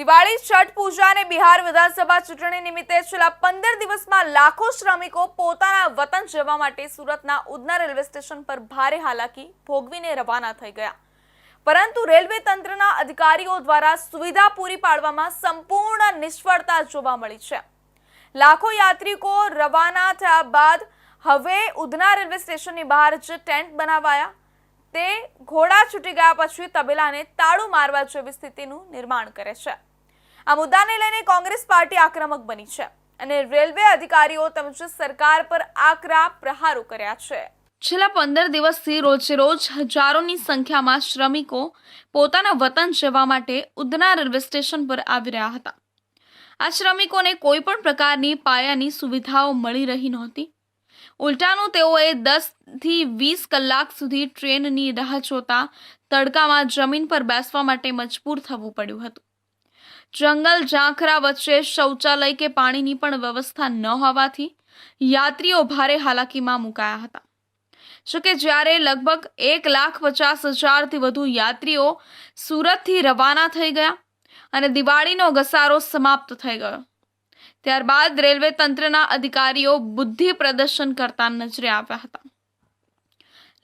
દિવાળી, છઠ પૂજા અને બિહાર વિધાનસભા ચૂંટણી નિમિત્તે છેલ્લા પંદર દિવસમાં લાખો શ્રમિકો પોતાના વતન જવા માટે સુરતના ઉધના રેલવે સ્ટેશન પર ભારે હાલાકી ભોગવીને રવાના થઈ ગયા. પરંતુ રેલવે તંત્રના અધિકારીઓ દ્વારા સુવિધા પૂરી પાડવામાં સંપૂર્ણ નિષ્ફળતા જોવા મળી છે. લાખો યાત્રિકો રવાના થયા બાદ હવે ઉધના રેલવે સ્ટેશનની બહાર જે ટેન્ટ બનાવાયા. તે ઘોડા છૂટી ગયા પછી તબેલાને તાળું મારવા જેવી સ્થિતિનું નિર્માણ કરે છે. આ મુદ્દાને લઈને કોંગ્રેસ પાર્ટી આક્રમક બની છે અને રેલવે અધિકારીઓ તેમજ સરકાર પર આકરા પ્રહારો કર્યા છે. છેલ્લા પંદર દિવસથી રોજે રોજ હજારોની સંખ્યામાં શ્રમિકો પોતાના વતન જવા માટે ઉધના રેલવે સ્ટેશન પર આવી રહ્યા હતા. આ શ્રમિકોને કોઈ પણ પ્રકારની પાયાની સુવિધાઓ મળી રહી નહોતી. ઉલટાનું તેઓએ દસથી વીસ કલાક સુધી ટ્રેનની રાહ જોતા તડકામાં જમીન પર બેસવા માટે મજબૂર થવું પડ્યું હતું. જંગલ ઝાંખરા વચ્ચે શૌચાલય કે પાણીની પણ વ્યવસ્થા ન હોવાથી યાત્રીઓ ભારે હાલાકીમાં મુકાયા હતા. જો કે જ્યારે લગભગ એક લાખ પચાસ હજારથી વધુ યાત્રીઓ સુરતથી રવાના થઈ ગયા અને દિવાળીનો ઘસારો સમાપ્ત થઈ ગયો, ત્યારબાદ રેલવે તંત્રના અધિકારીઓ બુદ્ધિ પ્રદર્શન કરતા નજરે આવ્યા હતા.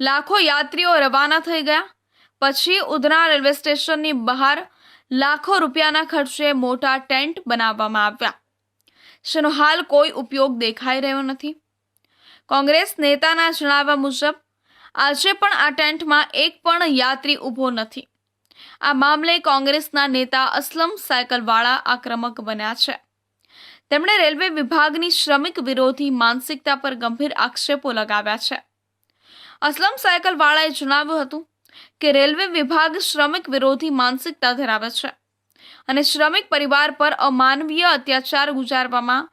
લાખો યાત્રીઓ રવાના થઈ ગયા, પછી ઉધના રેલવે સ્ટેશનની બહાર લાખો રૂપિયાના ખર્ચે મોટા ટેન્ટ બનાવવામાં આવ્યા. જેનો હાલ કોઈ ઉપયોગ દેખાઈ રહ્યો નથી. કોંગ્રેસ નેતાના જણાવ્યા મુજબ, આજે પણ આ ટેન્ટમાં એક પણ યાત્રી ઊભો નથી. આ મામલે કોંગ્રેસના નેતા અસલમ સાયકલવાળા આક્રમક બન્યા છે. તેમણે રેલવે વિભાગની શ્રમિક વિરોધી માનસિકતા પર ગંભીર આક્ષેપો લગાવ્યા છે. અસલમ સાયકલવાળાએ જણાવ્યું હતું કે રેલવે વિભાગ શ્રમિક વિરોધી માનસિકતા ધરાવે છે. અને શ્રમિક પરિવાર પર અમાનવીય અત્યાચાર ગુજારવામાં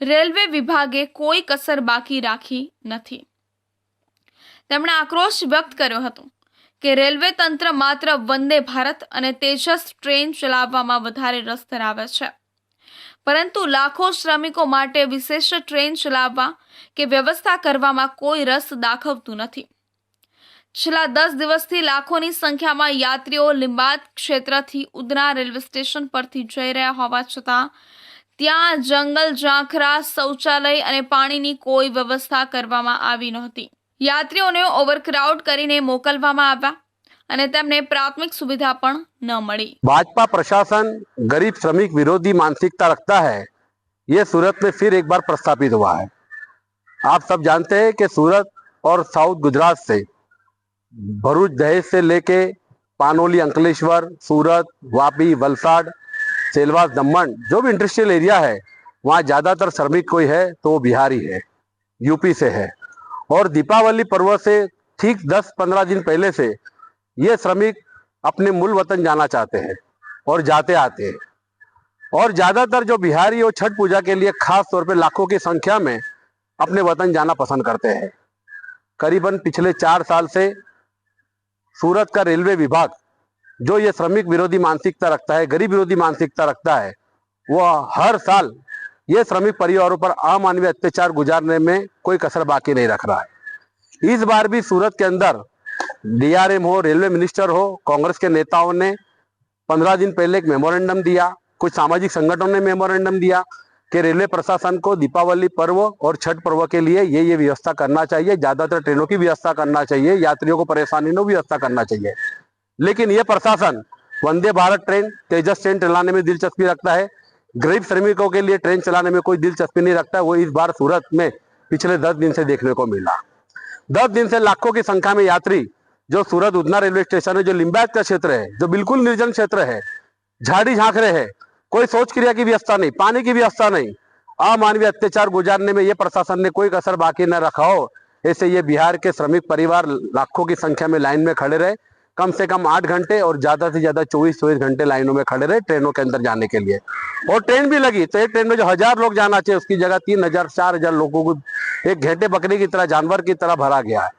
રેલવે વિભાગે કોઈ કસર બાકી રાખી નથી. તેમણે આક્રોશ વ્યક્ત કર્યો હતો કે રેલવે તંત્ર માત્ર વંદે ભારત અને તેજસ ટ્રેન ચલાવવામાં વધારે રસ ધરાવે છે. પરંતુ લાખો શ્રમિકો માટે વિશેષ ટ્રેન ચલાવવા કે વ્યવસ્થા કરવામાં કોઈ રસ દાખવતું નથી. છેલ્લા દસ દિવસથી લાખોની સંખ્યામાં યાત્રીઓ લીંબાદ ક્ષેત્રથી ઉધના રેલવે સ્ટેશન પરથી જઈ રહ્યા હોવા છતાં ત્યાં જંગલ ઝાંખરા શૌચાલય અને પાણીની કોઈ વ્યવસ્થા કરવામાં આવી નહોતી યાત્રીઓને ઓવરક્રાઉડ કરીને મોકલવામાં આવ્યા અને તેમને પ્રાથમિક સુવિધા પણ ન મળી भाजपा प्रशासन गरीब श्रमिक विरोधी मानसिकता रखता है ये सूरत में फिर एक बार प्रस्थापित हुआ है आप सब जानते हैं कि सूरत और साउथ गुजरात से भरूच दहेज से लेके पानोली, अंकलेश्वर, सूरत, वापी, वलसाड, सेलवास दमन जो भी इंडस्ट्रियल एरिया है, वहाँ ज़्यादातर श्रमिक कोई है तो वो बिहारी है, यूपी से है। और दीपावली पर्व से ठीक 10-15 दिन पहले से ये श्रमिक अपने मूल वतन जाना चाहते हैं और जाते आते हैं। और ज़्यादातर जो बिहारी और छठ पूजा के लिए खास तौर पे लाखों की संख्या में अपने वतन जाना पसंद करते हैं। करीबन पिछले चार साल से सूरत का रेलवे विभाग जो ये श्रमिक विरोधी मानसिकता रखता है, गरीब विरोधी मानसिकता रखता है वो हर साल ये श्रमिक परिवारों पर अमानवीय अत्याचार गुजारने में कोई कसर बाकी नहीं रख रहा है। इस बार भी सूरत के अंदर डीआरएम हो, रेलवे मिनिस्टर हो, कांग्रेस के नेताओं ने पंद्रह दिन पहले एक मेमोरेंडम दिया, कुछ सामाजिक संगठनों ने मेमोरेंडम दिया कि रेलवे प्रशासन को दीपावली पर्व और छठ पर्व के लिए ये ये व्यवस्था करना चाहिए। ज़्यादातर ट्रेनों की व्यवस्था करना चाहिए, यात्रियों को परेशानी न व्यवस्था करना चाहिए। लेकिन ये प्रशासन वंदे भारत ट्रेन, तेजस ट्रेन चलाने में दिलचस्पी रखता है। गरीब श्रमिकों के लिए ट्रेन चलाने में कोई दिलचस्पी नहीं रखता। वो इस बार सूरत में पिछले दस दिन से देखने को मिला। दस दिन से लाखों की संख्या में यात्री जो सूरत उधना रेलवे स्टेशन है, जो लिंबायत का क्षेत्र है, जो बिल्कुल निर्जन क्षेत्र है, झाड़ी झाँक रहे है कोई सोच क्रिया की व्यवस्था नहीं, पानी की व्यवस्था नहीं। अमानवीय अत्याचार गुजारने में ये प्रशासन ने कोई कसर बाकी न रखा हो। ऐसे ये बिहार के श्रमिक परिवार लाखों की संख्या में लाइन में खड़े रहे। कम से कम आठ घंटे और ज़्यादा से ज़्यादा चौबीस चौबीस घंटे लाइनों में खड़े रहे ट्रेनों के अंदर जाने के लिए। और ट्रेन भी लगी तो एक ट्रेन में जो हज़ार लोग जाना चाहिए, उसकी जगह तीन हज़ार, चार हज़ार लोगों को एक घेटे बकरी की तरह, जानवर की तरह भरा गया है।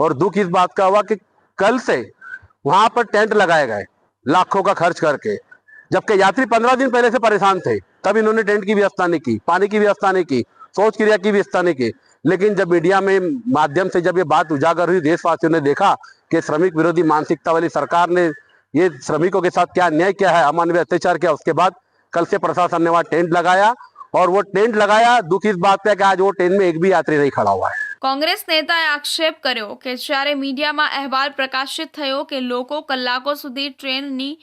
और दुख इस बात का हुआ कि कल से वहाँ पर टेंट लगाए गए, लाखों का खर्च करके। जबकि यात्री पंद्रह दिन पहले से परेशान थे। तब इन्होंने टेंट की व्यवस्था नहीं की, पानी की व्यवस्था नहीं की, शौच क्रिया की व्यवस्था नहीं की। लेकिन जब मीडिया में माध्यम से जब ये बात उजागर हुई, देशवासियों ने देखा कि श्रमिक विरोधी मानसिकता वाली सरकार ने ये श्रमिकों के साथ क्या अन्याय किया है, अमानवीय अत्याचार किया, उसके बाद कल से प्रशासन ने वहाँ टेंट लगाया और वो टेंट लगाया, दुख इस बात पे कि आज वो टेंट में एक भी यात्री नहीं खड़ा हुआ है। કોંગ્રેસ નેતાએ આક્ષેપ કર્યો કે જ્યારે મીડિયામાં અહેવાલ પ્રકાશિત થયો કે લોકો કલાકો સુધી ટ્રેનની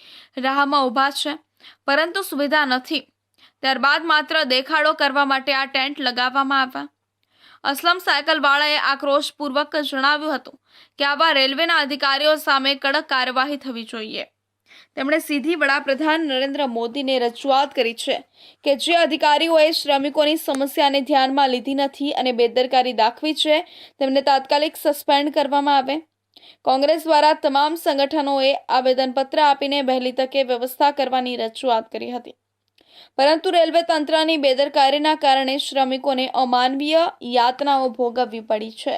રાહમાં ઊભા છે, પરંતુ સુવિધા નથી, ત્યારબાદ માત્ર દેખાડો કરવા માટે આ ટેન્ટ લગાવવામાં આવ્યા. અસલમ સાયકલવાળાએ આક્રોશપૂર્વક જણાવ્યું હતું કે આવા રેલવેના અધિકારીઓ સામે કડક કાર્યવાહી થવી જોઈએ. તેમણે સીધી વડાપ્રધાન નરેન્દ્ર મોદીને રજૂઆત કરી છે કે જે અધિકારીઓએ શ્રમિકોની સમસ્યાને ધ્યાનમાં લીધી નથી અને બેદરકારી દાખવી છે, તેમને તાત્કાલિક સસ્પેન્ડ કરવામાં આવે. કોંગ્રેસ દ્વારા તમામ સંગઠનોએ આવેદનપત્ર આપીને વહેલી તકે વ્યવસ્થા કરવાની રજૂઆત કરી હતી. પરંતુ રેલવે તંત્રની બેદરકારીના કારણે શ્રમિકોને અમાનવીય યાતનાઓ ભોગવવી પડી છે.